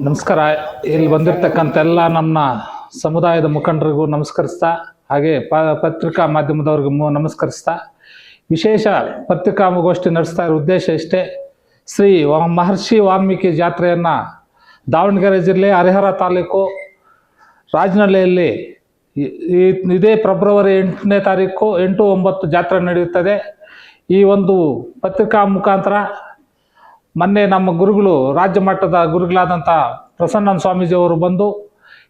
ನಮಸ್ಕಾರ. ಇಲ್ಲಿ ಬಂದಿರತಕ್ಕಂಥ ಎಲ್ಲ ನಮ್ಮ ಸಮುದಾಯದ ಮುಖಂಡರಿಗೂ ನಮಸ್ಕರಿಸ್ತಾ, ಹಾಗೆ ಪತ್ರಿಕಾ ಮಾಧ್ಯಮದವ್ರಿಗೂ ನಮಸ್ಕರಿಸ್ತಾ. ವಿಶೇಷ ಪತ್ರಿಕಾಗೋಷ್ಠಿ ನಡೆಸ್ತಾ ಇರೋ ಉದ್ದೇಶ ಇಷ್ಟೇ. ಶ್ರೀ ಮಹರ್ಷಿ ವಾಲ್ಮೀಕಿ ಜಾತ್ರೆಯನ್ನು ದಾವಣಗೆರೆ ಜಿಲ್ಲೆ ಹರಿಹರ ತಾಲೂಕು ರಾಜನಹಳ್ಳಿಯಲ್ಲಿ ಇದೇ ಫೆಬ್ರವರಿ ಎಂಟನೇ ತಾರೀಕು ಎಂಟು ಒಂಬತ್ತು ಜಾತ್ರೆ ನಡೆಯುತ್ತದೆ. ಈ ಒಂದು ಪತ್ರಿಕಾ ಮುಖಾಂತರ ಮೊನ್ನೆ ನಮ್ಮ ಗುರುಗಳು, ರಾಜ್ಯ ಮಟ್ಟದ ಗುರುಗಳಾದಂಥ ಪ್ರಸನ್ನ ಸ್ವಾಮೀಜಿಯವರು ಬಂದು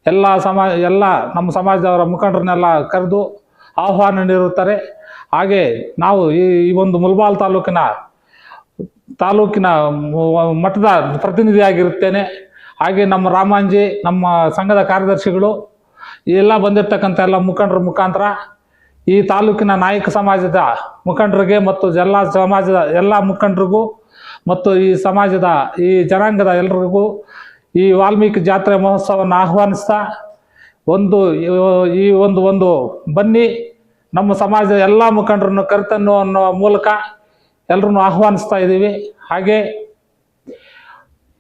ಎಲ್ಲ ಸಮಾಜ ಎಲ್ಲ ನಮ್ಮ ಸಮಾಜದವರ ಮುಖಂಡರನ್ನೆಲ್ಲ ಕರೆದು ಆಹ್ವಾನ ನೀಡುತ್ತಾರೆ ಹಾಗೆ ನಾವು ಈ ಒಂದು ಮುಲ್ಬಾಲ್ ತಾಲೂಕಿನ ತಾಲೂಕಿನ ಮಠದ ಪ್ರತಿನಿಧಿಯಾಗಿರುತ್ತೇನೆ. ಹಾಗೆ ನಮ್ಮ ರಾಮಾಂಜಿ, ನಮ್ಮ ಸಂಘದ ಕಾರ್ಯದರ್ಶಿಗಳು ಎಲ್ಲ ಬಂದಿರತಕ್ಕಂಥ ಎಲ್ಲ ಮುಖಂಡರ ಮುಖಾಂತರ ಈ ತಾಲೂಕಿನ ನಾಯಕ ಸಮಾಜದ ಮುಖಂಡರಿಗೆ ಮತ್ತು ಎಲ್ಲ ಸಮಾಜದ ಎಲ್ಲ ಮುಖಂಡರಿಗೂ ಮತ್ತು ಈ ಸಮಾಜದ ಈ ಜನಾಂಗದ ಎಲ್ರಿಗೂ ಈ ವಾಲ್ಮೀಕಿ ಜಾತ್ರೆ ಮಹೋತ್ಸವವನ್ನು ಆಹ್ವಾನಿಸ್ತಾ ಒಂದು ಈ ಒಂದು ಒಂದು ಬನ್ನಿ. ನಮ್ಮ ಸಮಾಜದ ಎಲ್ಲ ಮುಖಂಡರನ್ನು ಕರೆತನ್ನು ಅನ್ನೋ ಮೂಲಕ ಎಲ್ಲರನ್ನು ಆಹ್ವಾನಿಸ್ತಾ ಇದ್ದೀವಿ. ಹಾಗೆ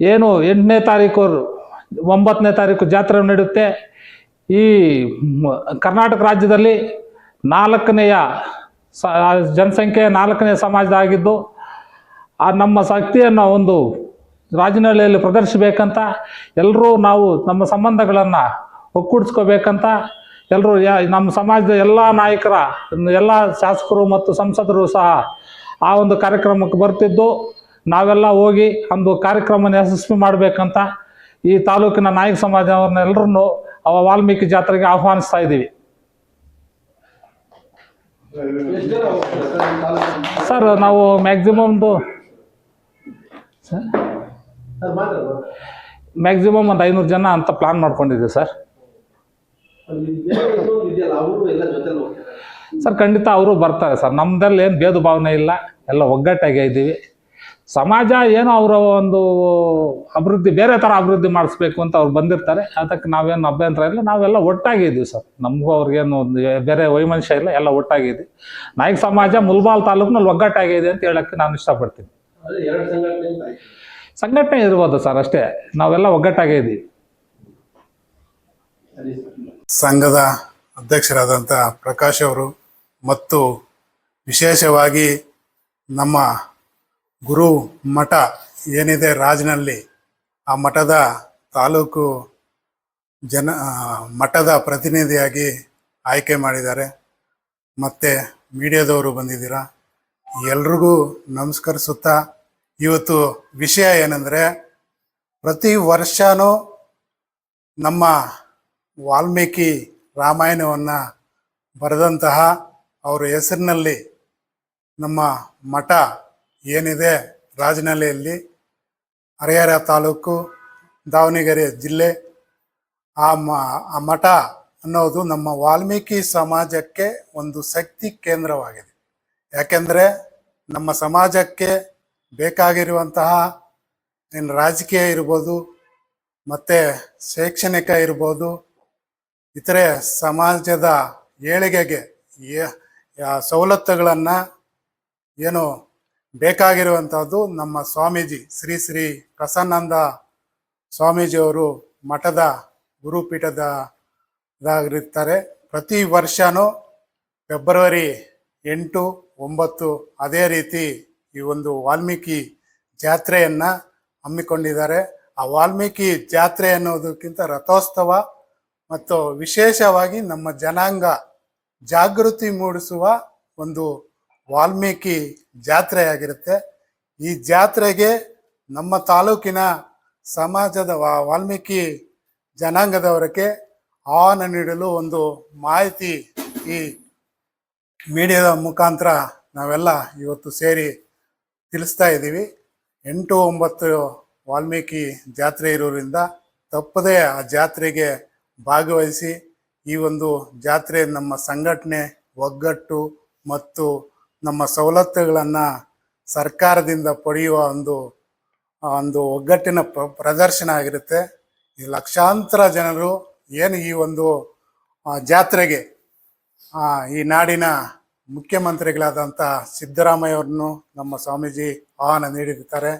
ಏನು ಎಂಟನೇ ತಾರೀಕು, ಒಂಬತ್ತನೇ ತಾರೀಕು ಜಾತ್ರೆ ನಡೆಯುತ್ತೆ. ಈ ಕರ್ನಾಟಕ ರಾಜ್ಯದಲ್ಲಿ ನಾಲ್ಕನೆಯ ಸ ಜನಸಂಖ್ಯೆ ನಾಲ್ಕನೇ ಸಮಾಜದ ಆಗಿದ್ದು, ಆ ನಮ್ಮ ಶಕ್ತಿಯನ್ನು ಒಂದು ರಾಜನಹಳ್ಳಿಯಲ್ಲಿ ಪ್ರದರ್ಶಿಸಬೇಕಂತ ಎಲ್ಲರೂ ನಾವು ನಮ್ಮ ಸಂಬಂಧಗಳನ್ನು ಒಕ್ಕೂಡಿಸ್ಕೋಬೇಕಂತ ಎಲ್ಲರೂ ನಮ್ಮ ಸಮಾಜದ ಎಲ್ಲ ನಾಯಕರ, ಎಲ್ಲ ಶಾಸಕರು ಮತ್ತು ಸಂಸದರು ಸಹ ಆ ಒಂದು ಕಾರ್ಯಕ್ರಮಕ್ಕೆ ಬರ್ತಿದ್ದು, ನಾವೆಲ್ಲ ಹೋಗಿ ಒಂದು ಕಾರ್ಯಕ್ರಮ ಯಶಸ್ವಿ ಮಾಡಬೇಕಂತ ಈ ತಾಲೂಕಿನ ನಾಯಕ ಸಮಾಜವನ್ನೆಲ್ಲರನ್ನು ಅವ ವಾಲ್ಮೀಕಿ ಜಾತ್ರೆಗೆ ಆಹ್ವಾನಿಸ್ತಾ ಇದ್ದೀವಿ. ಸರ್, ನಾವು ಮ್ಯಾಕ್ಸಿಮಮ್ದು ಮ್ಯಾಕ್ಸಿಮಮ್ ಒಂದು ಐನೂರು ಜನ ಅಂತ ಪ್ಲಾನ್ ಮಾಡ್ಕೊಂಡಿದ್ದೀವಿ ಸರ್. ಸರ್ ಖಂಡಿತ ಅವರು ಬರ್ತಾರೆ ಸರ್. ನಮ್ದಲ್ಲಿ ಏನು ಭೇದ ಭಾವನೆ ಇಲ್ಲ. ಎಲ್ಲ ಒಗ್ಗಟ್ಟಾಗೆ ಇದ್ದೀವಿ. ಸಮಾಜ ಏನೋ ಅವರ ಒಂದು ಅಭಿವೃದ್ಧಿ ಬೇರೆ ಥರ ಅಭಿವೃದ್ಧಿ ಮಾಡಿಸ್ಬೇಕು ಅಂತ ಅವ್ರು ಬಂದಿರ್ತಾರೆ. ಅದಕ್ಕೆ ನಾವೇನು ಅಭ್ಯಂತರ ಇಲ್ಲ. ನಾವೆಲ್ಲ ಒಟ್ಟಾಗಿದ್ದೀವಿ ಸರ್. ನಮಗೂ ಅವ್ರಿಗೇನು ಒಂದು ಬೇರೆ ವೈಮನುಷ್ಯ ಇಲ್ಲ. ಎಲ್ಲ ಒಟ್ಟಾಗಿದ್ದೀವಿ ನಾಯಕ ಸಮಾಜ ಮುಲ್ಬಾಲ್ ತಾಲೂಕಿನಲ್ಲಿ ಒಗ್ಗಟ್ಟಾಗಿದೆ ಅಂತ ಹೇಳೋಕ್ಕೆ ನಾನು ಇಷ್ಟಪಡ್ತೀನಿ. ಸಂಘಟನೆ ಇರ್ಬೋದು ಸರ್ ಅಷ್ಟೇ. ನಾವೆಲ್ಲ ಒಗ್ಗಟ್ಟಾಗೇ ಇದ್ದೀವಿ. ಸಂಘದ ಅಧ್ಯಕ್ಷರಾದಂಥ ಪ್ರಕಾಶ್ ಅವರು ಮತ್ತು ವಿಶೇಷವಾಗಿ ನಮ್ಮ ಗುರು ಮಠ ಏನಿದೆ ರಾಜ್ನಲ್ಲಿ, ಆ ಮಠದ ತಾಲೂಕು ಜನ ಮಠದ ಪ್ರತಿನಿಧಿಯಾಗಿ ಆಯ್ಕೆ ಮಾಡಿದ್ದಾರೆ. ಮತ್ತು ಮೀಡಿಯಾದವರು ಬಂದಿದ್ದೀರಾ? ಎಲ್ರಿಗೂ ನಮಸ್ಕರಿಸುತ್ತಾ, ಇವತ್ತು ವಿಷಯ ಏನಂದರೆ, ಪ್ರತಿ ವರ್ಷವೂ ನಮ್ಮ ವಾಲ್ಮೀಕಿ ರಾಮಾಯಣವನ್ನು ಬರೆದಂತಹ ಅವರ ಹೆಸರಿನಲ್ಲಿ ನಮ್ಮ ಮಠ ಏನಿದೆ ರಾಜನಹಳ್ಳಿಯಲ್ಲಿ ಹರಿಹರ ತಾಲೂಕು ದಾವಣಗೆರೆ ಜಿಲ್ಲೆ, ಆ ಮ, ಆ ಮಠ ಅನ್ನೋದು ನಮ್ಮ ವಾಲ್ಮೀಕಿ ಸಮಾಜಕ್ಕೆ ಒಂದು ಶಕ್ತಿ ಕೇಂದ್ರವಾಗಿದೆ. ಯಾಕೆಂದರೆ ನಮ್ಮ ಸಮಾಜಕ್ಕೆ ಬೇಕಾಗಿರುವಂತಹ ಏನು ರಾಜಕೀಯ ಇರ್ಬೋದು, ಮತ್ತು ಶೈಕ್ಷಣಿಕ ಇರ್ಬೋದು, ಇತರೆ ಸಮಾಜದ ಏಳಿಗೆಗೆ ಯಾ- ಸವಲತ್ತುಗಳನ್ನು ಏನು ಬೇಕಾಗಿರುವಂಥದ್ದು ನಮ್ಮ ಸ್ವಾಮೀಜಿ, ಶ್ರೀ ಶ್ರೀ ಪ್ರಸನ್ನಂದ ಸ್ವಾಮೀಜಿಯವರು ಮಠದ ಗುರುಪೀಠದ ಇದಾಗಿರ್ತಾರೆ ಪ್ರತಿ ವರ್ಷನೂ ಫೆಬ್ರವರಿ ಎಂಟು, ಒಂಬತ್ತು ಅದೇ ರೀತಿ ಈ ಒಂದು ವಾಲ್ಮೀಕಿ ಜಾತ್ರೆಯನ್ನು ಹಮ್ಮಿಕೊಂಡಿದ್ದಾರೆ. ಆ ವಾಲ್ಮೀಕಿ ಜಾತ್ರೆ ಅನ್ನೋದಕ್ಕಿಂತ ರಥೋತ್ಸವ ಮತ್ತು ವಿಶೇಷವಾಗಿ ನಮ್ಮ ಜನಾಂಗ ಜಾಗೃತಿ ಮೂಡಿಸುವ ಒಂದು ವಾಲ್ಮೀಕಿ ಜಾತ್ರೆಯಾಗಿರುತ್ತೆ. ಈ ಜಾತ್ರೆಗೆ ನಮ್ಮ ತಾಲೂಕಿನ ಸಮಾಜದ ವಾಲ್ಮೀಕಿ ಜನಾಂಗದವರಿಗೆ ಆಹ್ವಾನ ನೀಡಲು ಒಂದು ಮಾಹಿತಿ ಈ ಮೀಡಿಯಾದ ಮುಖಾಂತರ ನಾವೆಲ್ಲ ಇವತ್ತು ಸೇರಿ ತಿಳಿಸ್ತಾ ಇದ್ದೀವಿ. ಎಂಟು ಒಂಬತ್ತು ವಾಲ್ಮೀಕಿ ಜಾತ್ರೆ ಇರೋದ್ರಿಂದ ತಪ್ಪದೇ ಆ ಜಾತ್ರೆಗೆ ಭಾಗವಹಿಸಿ ಈ ಒಂದು ಜಾತ್ರೆ ನಮ್ಮ ಸಂಘಟನೆ ಒಗ್ಗಟ್ಟು ಮತ್ತು ನಮ್ಮ ಸವಲತ್ತುಗಳನ್ನು ಸರ್ಕಾರದಿಂದ ಪಡೆಯುವ ಒಂದು ಒಂದು ಒಗ್ಗಟ್ಟಿನ ಪ್ರ- ಪ್ರದರ್ಶನ ಆಗಿರುತ್ತೆ. ಈ ಲಕ್ಷಾಂತರ ಜನರು ಏನು ಈ ಒಂದು ಜಾತ್ರೆಗೆ ಈ ನಾಡಿನ ಮುಖ್ಯಮಂತ್ರಿಗಳಾದಂಥ ಸಿದ್ದರಾಮಯ್ಯವ್ರನ್ನು ನಮ್ಮ ಸ್ವಾಮೀಜಿ ಆಹ್ವಾನ ನೀಡಿರ್ತಾರೆ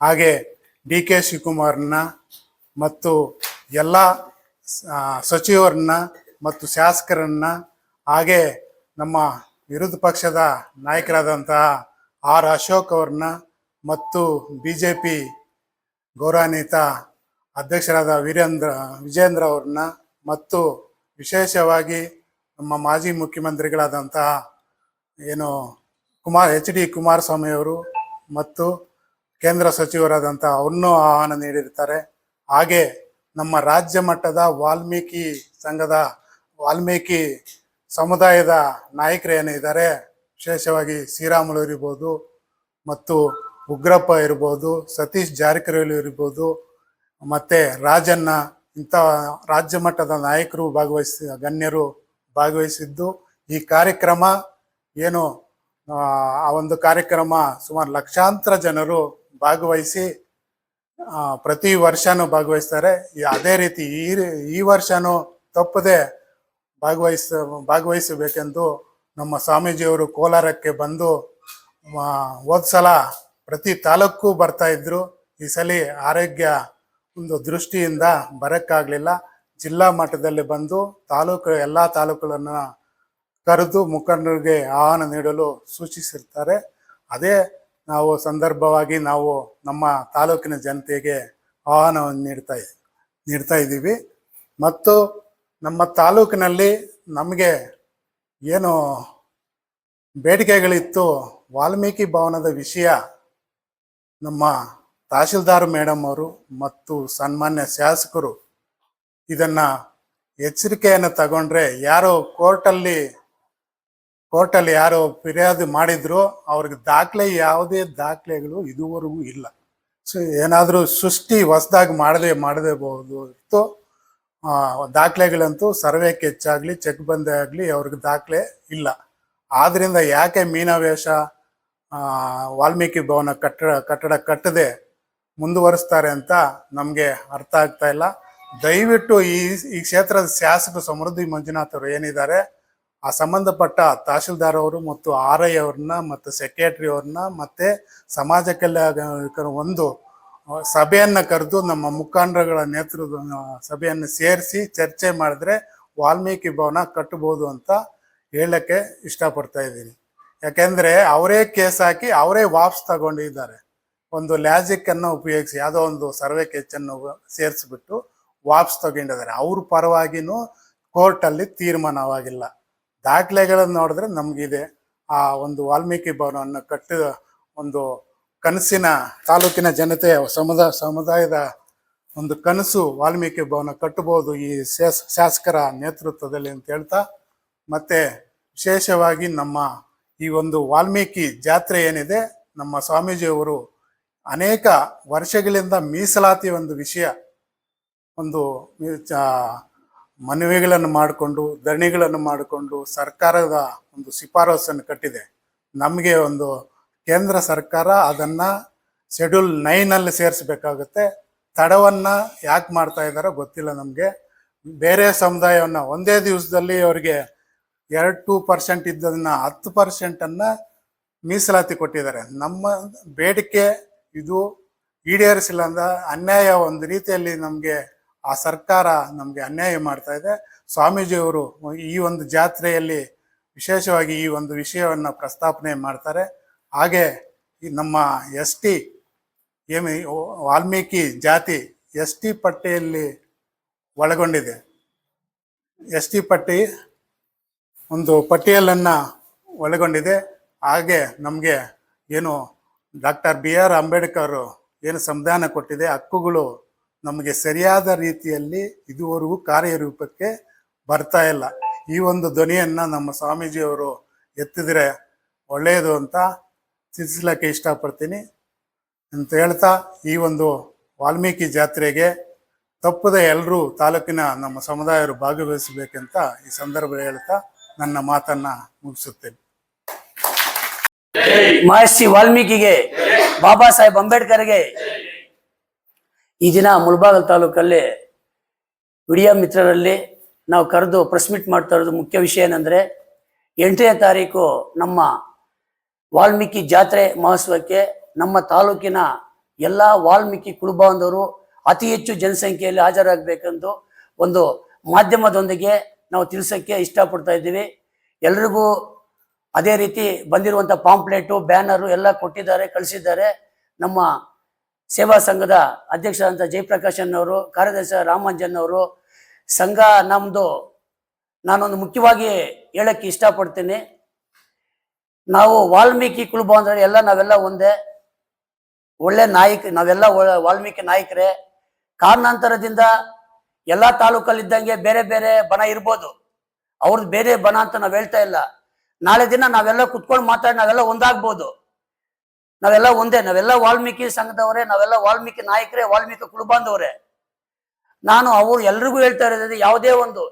ಹಾಗೆ ಡಿ ಕೆ ಶಿವಕುಮಾರ್ನ ಮತ್ತು ಎಲ್ಲ ಸಚಿವರನ್ನ ಮತ್ತು ಶಾಸಕರನ್ನ, ಹಾಗೆ ನಮ್ಮ ವಿರೋಧ ಪಕ್ಷದ ನಾಯಕರಾದಂತಹ ಆರ್ ಅಶೋಕ್ ಅವ್ರನ್ನ ಮತ್ತು ಬಿ ಜೆ ಪಿ ಗೌರವಾನ್ವಿತ ಅಧ್ಯಕ್ಷರಾದ ವೀರೇಂದ್ರ ವಿಜೇಂದ್ರ ಅವ್ರನ್ನ ಮತ್ತು ವಿಶೇಷವಾಗಿ ನಮ್ಮ ಮಾಜಿ ಮುಖ್ಯಮಂತ್ರಿಗಳಾದಂತಹ ಏನು ಕುಮಾರ್, ಎಚ್ ಡಿ ಕುಮಾರಸ್ವಾಮಿ ಅವರು ಮತ್ತು ಕೇಂದ್ರ ಸಚಿವರಾದಂಥ ಅವ್ರನ್ನೂ ಆಹ್ವಾನ ನೀಡಿರ್ತಾರೆ. ಹಾಗೆ ನಮ್ಮ ರಾಜ್ಯ ಮಟ್ಟದ ವಾಲ್ಮೀಕಿ ಸಂಘದ ವಾಲ್ಮೀಕಿ ಸಮುದಾಯದ ನಾಯಕರು ಏನಿದ್ದಾರೆ ವಿಶೇಷವಾಗಿ ಶ್ರೀರಾಮುಲು ಇರ್ಬೋದು ಮತ್ತು ಉಗ್ರಪ್ಪ ಇರ್ಬೋದು ಸತೀಶ್ ಜಾರಕಿಹೊಳಿ ಇರ್ಬೋದು ಮತ್ತು ರಾಜಣ್ಣ ಇಂಥ ರಾಜ್ಯ ಮಟ್ಟದ ನಾಯಕರು ಭಾಗವಹಿಸಿ ಗಣ್ಯರು ಭಾಗವಹಿಸಿದ್ದು ಈ ಕಾರ್ಯಕ್ರಮ ಏನು ಆ, ಒಂದು ಕಾರ್ಯಕ್ರಮ ಸುಮಾರು ಲಕ್ಷಾಂತರ ಜನರು ಭಾಗವಹಿಸಿ ಪ್ರತಿ ವರ್ಷನೂ ಭಾಗವಹಿಸ್ತಾರೆ. ಅದೇ ರೀತಿ ಈ ಈ ವರ್ಷನೂ ತಪ್ಪದೆ ಭಾಗವಹಿಸ, ಭಾಗವಹಿಸಬೇಕೆಂದು ನಮ್ಮ ಸ್ವಾಮೀಜಿಯವರು ಕೋಲಾರಕ್ಕೆ ಬಂದು ಹೋದ ಸಲ ಪ್ರತಿ ತಾಲೂಕು ಬರ್ತಾ ಇದ್ರು. ಈ ಸಲ ಆರೋಗ್ಯ ಒಂದು ದೃಷ್ಟಿಯಿಂದ ಬರೋಕ್ಕಾಗಲಿಲ್ಲ. ಜಿಲ್ಲಾ ಮಟ್ಟದಲ್ಲಿ ಬಂದು ತಾಲೂಕು, ಎಲ್ಲ ತಾಲೂಕುಗಳನ್ನು ಕರೆದು ಮುಖಂಡರಿಗೆ ಆಹ್ವಾನ ನೀಡಲು ಸೂಚಿಸಿರ್ತಾರೆ. ಅದೇ ನಾವು ಸಂದರ್ಭವಾಗಿ ನಾವು ನಮ್ಮ ತಾಲೂಕಿನ ಜನತೆಗೆ ಆಹ್ವಾನವನ್ನು ನೀಡ್ತಾ ನೀಡ್ತಾ ಇದ್ದೀವಿ. ಮತ್ತು ನಮ್ಮ ತಾಲೂಕಿನಲ್ಲಿ ನಮಗೆ ಏನು ಬೇಡಿಕೆಗಳಿತ್ತು, ವಾಲ್ಮೀಕಿ ಭವನದ ವಿಷಯ ನಮ್ಮ ತಹಶೀಲ್ದಾರ್ ಮೇಡಮ್ ಅವರು ಮತ್ತು ಸನ್ಮಾನ್ಯ ಶಾಸಕರು ಇದನ್ನ ಎಚ್ಚರಿಕೆಯನ್ನು ತಗೊಂಡ್ರೆ ಯಾರೋ ಕೋರ್ಟಲ್ಲಿ ಕೋರ್ಟಲ್ಲಿ ಯಾರು ಫಿರ್ಯಾದಿ ಮಾಡಿದ್ರು, ಅವ್ರಿಗೆ ದಾಖಲೆ ಯಾವುದೇ ದಾಖಲೆಗಳು ಇದುವರೆಗೂ ಇಲ್ಲ. ಸೊ, ಏನಾದರೂ ಸೃಷ್ಟಿ ಹೊಸದಾಗಿ ಮಾಡದೆ ಮಾಡದೇಬಹುದು ಇತ್ತು. ದಾಖಲೆಗಳಂತೂ ಸರ್ವೆಕ್ಕೆ ಹೆಚ್ಚಾಗ್ಲಿ, ಚೆಕ್ ಬಂದೇ ಆಗಲಿ ಅವ್ರಿಗೆ ದಾಖಲೆ ಇಲ್ಲ. ಆದ್ದರಿಂದ ಯಾಕೆ ಮೀನಾವೇಶ ವಾಲ್ಮೀಕಿ ಭವನ ಕಟ್ಟಡ ಕಟ್ಟಡ ಕಟ್ಟದೆ ಮುಂದುವರಿಸ್ತಾರೆ ಅಂತ ನಮಗೆ ಅರ್ಥ ಆಗ್ತಾ ಇಲ್ಲ. ದಯವಿಟ್ಟು ಈ ಈ ಕ್ಷೇತ್ರದ ಶಾಸಕ ಸಮೃದ್ಧಿ ಮಂಜುನಾಥ್ ಅವರು ಏನಿದ್ದಾರೆ ಆ ಸಂಬಂಧಪಟ್ಟ ತಹಶೀಲ್ದಾರ್ ಅವರು ಮತ್ತು ಆರ್ ಐ ಅವ್ರನ್ನ ಮತ್ತು ಸೆಕ್ರೆಟರಿ ಅವ್ರನ್ನ ಮತ್ತೆ ಸಮಾಜ ಕಲ್ಯಾಣ ಒಂದು ಸಭೆಯನ್ನು ಕರೆದು ನಮ್ಮ ಮುಖಂಡರುಗಳ ನೇತೃತ್ವ ಸಭೆಯನ್ನು ಸೇರಿಸಿ ಚರ್ಚೆ ಮಾಡಿದ್ರೆ ವಾಲ್ಮೀಕಿ ಭವನ ಕಟ್ಟಬಹುದು ಅಂತ ಹೇಳಕ್ಕೆ ಇಷ್ಟಪಡ್ತಾ ಇದ್ದೀನಿ. ಯಾಕೆಂದರೆ ಅವರೇ ಕೇಸ್ ಹಾಕಿ ಅವರೇ ವಾಪಸ್ ತಗೊಂಡಿದ್ದಾರೆ. ಒಂದು ಲ್ಯಾಜಿಕ್ಕನ್ನು ಉಪಯೋಗಿಸಿ, ಯಾವುದೋ ಒಂದು ಸರ್ವೆ ಕೆಚ್ಚನ್ನು ಸೇರಿಸ್ಬಿಟ್ಟು ವಾಪಸ್ ತಗೊಂಡಿದ್ದಾರೆ. ಅವ್ರ ಪರವಾಗಿನೂ ಕೋರ್ಟಲ್ಲಿ ತೀರ್ಮಾನವಾಗಿಲ್ಲ. ದಾಖಲೆಗಳನ್ನು ನೋಡಿದ್ರೆ ನಮಗಿದೆ ಆ ಒಂದು ವಾಲ್ಮೀಕಿ ಭವನವನ್ನು ಕಟ್ಟಿದ ಒಂದು ಕನಸಿನ ತಾಲೂಕಿನ ಜನತೆ ಸಮುದಾಯ ಸಮುದಾಯದ ಒಂದು ಕನಸು ವಾಲ್ಮೀಕಿ ಭವನ ಕಟ್ಟಬಹುದು ಈ ಶಾಸ್- ಶಾಸಕರ ನೇತೃತ್ವದಲ್ಲಿ ಅಂತ ಹೇಳ್ತಾ, ಮತ್ತೆ ವಿಶೇಷವಾಗಿ ನಮ್ಮ ಈ ಒಂದು ವಾಲ್ಮೀಕಿ ಜಾತ್ರೆ ಏನಿದೆ, ನಮ್ಮ ಸ್ವಾಮೀಜಿಯವರು ಅನೇಕ ವರ್ಷಗಳಿಂದ ಮೀಸಲಾತಿ ಒಂದು ವಿಷಯ, ಒಂದು ಮನವಿಗಳನ್ನು ಮಾಡಿಕೊಂಡು, ಧರಣಿಗಳನ್ನು ಮಾಡಿಕೊಂಡು ಸರ್ಕಾರದ ಒಂದು ಶಿಫಾರಸನ್ನು ಕಟ್ಟಿದೆ. ನಮಗೆ ಒಂದು ಕೇಂದ್ರ ಸರ್ಕಾರ ಅದನ್ನು ಶೆಡ್ಯೂಲ್ ನೈನಲ್ಲಿ ಸೇರಿಸಬೇಕಾಗುತ್ತೆ. ತಡವನ್ನು ಯಾಕೆ ಮಾಡ್ತಾ ಇದ್ದಾರೋ ಗೊತ್ತಿಲ್ಲ ನಮಗೆ. ಬೇರೆ ಸಮುದಾಯವನ್ನು ಒಂದೇ ದಿವಸದಲ್ಲಿ ಅವರಿಗೆ ಎರಡು ಟೂ ಪರ್ಸೆಂಟ್ ಇದ್ದದನ್ನ ಹತ್ತು ಪರ್ಸೆಂಟನ್ನು ಮೀಸಲಾತಿ ಕೊಟ್ಟಿದ್ದಾರೆ. ನಮ್ಮ ಬೇಡಿಕೆ ಇದು ಈಡೇರಿಸಿಲ್ಲ ಅಂದ ಅನ್ಯಾಯ ಒಂದು ರೀತಿಯಲ್ಲಿ ನಮಗೆ ಆ ಸರ್ಕಾರ ನಮಗೆ ಅನ್ಯಾಯ ಮಾಡ್ತಾ ಇದೆ. ಸ್ವಾಮೀಜಿಯವರು ಈ ಒಂದು ಜಾತ್ರೆಯಲ್ಲಿ ವಿಶೇಷವಾಗಿ ಈ ಒಂದು ವಿಷಯವನ್ನು ಪ್ರಸ್ತಾಪನೆ ಮಾಡ್ತಾರೆ. ಹಾಗೆ ನಮ್ಮ ಎಸ್ ಟಿ, ಏಮಿ ವಾಲ್ಮೀಕಿ ಜಾತಿ ಎಸ್ ಟಿ ಪಟ್ಟಿಯಲ್ಲಿ ಒಳಗೊಂಡಿದೆ. ಎಸ್ ಟಿ ಪಟ್ಟಿ ಒಂದು ಪಟ್ಟಿಯಲ್ಲನ್ನು ಒಳಗೊಂಡಿದೆ. ಹಾಗೆ ನಮಗೆ ಏನು ಡಾಕ್ಟರ್ ಬಿ ಆರ್ ಅಂಬೇಡ್ಕರ್ ಏನು ಸಂವಿಧಾನ ಕೊಟ್ಟಿದೆ, ಹಕ್ಕುಗಳು ನಮಗೆ ಸರಿಯಾದ ರೀತಿಯಲ್ಲಿ ಇದುವರೆಗೂ ಕಾರ್ಯರೂಪಕ್ಕೆ ಬರ್ತಾ ಇಲ್ಲ. ಈ ಒಂದು ಧ್ವನಿಯನ್ನ ನಮ್ಮ ಸ್ವಾಮೀಜಿಯವರು ಎತ್ತಿದ್ರೆ ಒಳ್ಳೆಯದು ಅಂತ ತಿಳಿಸ್ಲಿಕ್ಕೆ ಇಷ್ಟಪಡ್ತೀನಿ. ಅಂತ ಹೇಳ್ತಾ ಈ ಒಂದು ವಾಲ್ಮೀಕಿ ಜಾತ್ರೆಗೆ ತಪ್ಪದ ಎಲ್ಲರೂ ತಾಲೂಕಿನ ನಮ್ಮ ಸಮುದಾಯರು ಭಾಗವಹಿಸಬೇಕಂತ ಈ ಸಂದರ್ಭ ಹೇಳ್ತಾ ನನ್ನ ಮಾತನ್ನ ಮುಗಿಸುತ್ತೇನೆ. ಮಹರ್ಷಿ ವಾಲ್ಮೀಕಿಗೆ, ಬಾಬಾ ಸಾಹೇಬ್ ಅಂಬೇಡ್ಕರ್ಗೆ ಈ ದಿನ ಮುಳಬಾಗಲ್ ತಾಲೂಕಲ್ಲಿ ವಿಡಿಯೋ ಮಿತ್ರರಲ್ಲಿ ನಾವು ಕರೆದು ಪ್ರೆಸ್ ಮೀಟ್ ಮಾಡ್ತಾ ಇರೋದು ಮುಖ್ಯ ವಿಷಯ ಏನಂದ್ರೆ, ಎಂಟನೇ ತಾರೀಕು ನಮ್ಮ ವಾಲ್ಮೀಕಿ ಜಾತ್ರೆ ಮಹೋತ್ಸವಕ್ಕೆ ನಮ್ಮ ತಾಲೂಕಿನ ಎಲ್ಲ ವಾಲ್ಮೀಕಿ ಕುಲಬಾಂಧವರು ಅತಿ ಹೆಚ್ಚು ಜನಸಂಖ್ಯೆಯಲ್ಲಿ ಹಾಜರಾಗಬೇಕೆಂದು ಒಂದು ಮಾಧ್ಯಮದೊಂದಿಗೆ ನಾವು ತಿಳಿಸೋಕ್ಕೆ ಇಷ್ಟಪಡ್ತಾ ಇದ್ದೀವಿ. ಎಲ್ರಿಗೂ ಅದೇ ರೀತಿ ಬಂದಿರುವಂಥ ಪಾಂಪ್ಲೆಟು ಬ್ಯಾನರು ಎಲ್ಲ ಕೊಟ್ಟಿದ್ದಾರೆ, ಕಳಿಸಿದ್ದಾರೆ. ನಮ್ಮ ಸೇವಾ ಸಂಘದ ಅಧ್ಯಕ್ಷರಾದಂಥ ಜಯಪ್ರಕಾಶನ್ ಅವರು, ಕಾರ್ಯದರ್ಶಿ ರಾಮಂಜನ್ ಅವರು, ಸಂಘ ನಮ್ಮದು ನಾನೊಂದು ಮುಖ್ಯವಾಗಿ ಹೇಳಕ್ಕೆ ಇಷ್ಟಪಡ್ತೀನಿ. ನಾವು ವಾಲ್ಮೀಕಿ ಕುಲಬಾಂಧವರು ಎಲ್ಲ ನಾವೆಲ್ಲ ಒಂದೇ. ಒಳ್ಳೆ ನಾಯಕ, ನಾವೆಲ್ಲ ವಾಲ್ಮೀಕಿ ನಾಯಕರೇ. ಕಾರಣಾಂತರದಿಂದ ಎಲ್ಲ ತಾಲೂಕಲ್ಲಿದ್ದಂಗೆ ಬೇರೆ ಬೇರೆ ಬಣ ಇರ್ಬೋದು. ಅವ್ರದ್ದು ಬೇರೆ ಬಣ ಅಂತ ನಾವು ಹೇಳ್ತಾ ಇಲ್ಲ. ನಾಳೆ ದಿನ ನಾವೆಲ್ಲ ಕುತ್ಕೊಂಡು ಮಾತಾಡಿ ನಾವೆಲ್ಲ ಒಂದಾಗ್ಬೋದು. ನಾವೆಲ್ಲ ಒಂದೇ, ನಾವೆಲ್ಲ ವಾಲ್ಮೀಕಿ ಸಂಘದವರೇ, ನಾವೆಲ್ಲ ವಾಲ್ಮೀಕಿ ನಾಯಕರೇ, ವಾಲ್ಮೀಕಿ ಕುಲಬಾಂಧವರೇ. ನಾನು, ಅವರು ಎಲ್ರಿಗೂ ಹೇಳ್ತಾ ಇರೋದು ಯಾವುದೇ ಒಂದು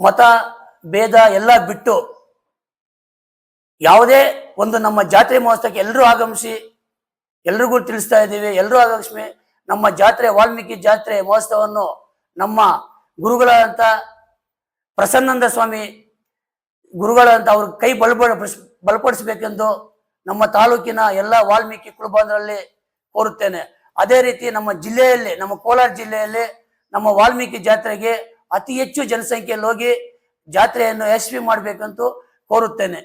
ಮತ, ಭೇದ ಎಲ್ಲ ಬಿಟ್ಟು ಯಾವುದೇ ಒಂದು ನಮ್ಮ ಜಾತ್ರೆ ಮಹೋತ್ಸವಕ್ಕೆ ಎಲ್ಲರೂ ಆಗಮಿಸಿ, ಎಲ್ರಿಗೂ ತಿಳಿಸ್ತಾ ಇದ್ದೀವಿ ಎಲ್ಲರೂ ಆಗಮಿಸಿ ನಮ್ಮ ಜಾತ್ರೆ, ವಾಲ್ಮೀಕಿ ಜಾತ್ರೆ ಮಹೋತ್ಸವವನ್ನು ನಮ್ಮ ಗುರುಗಳಂತ ಪ್ರಸನ್ನಂದ ಸ್ವಾಮಿ ಗುರುಗಳಂತ ಅವ್ರ ಕೈ ಬಲಪಡ ಬಲಪಡಿಸಬೇಕೆಂದು ನಮ್ಮ ತಾಲೂಕಿನ ಎಲ್ಲ ವಾಲ್ಮೀಕಿ ಕುಲಬಾಂಧರಲ್ಲಿ ಕೋರುತ್ತೇನೆ. ಅದೇ ರೀತಿ ನಮ್ಮ ಜಿಲ್ಲೆಯಲ್ಲಿ, ನಮ್ಮ ಕೋಲಾರ ಜಿಲ್ಲೆಯಲ್ಲಿ ನಮ್ಮ ವಾಲ್ಮೀಕಿ ಜಾತ್ರೆಗೆ ಅತಿ ಹೆಚ್ಚು ಜನಸಂಖ್ಯೆಯಲ್ಲಿ ಹೋಗಿ ಜಾತ್ರೆಯನ್ನು ಯಶಸ್ವಿ ಮಾಡಬೇಕಂತೂ ಕೋರುತ್ತೇನೆ.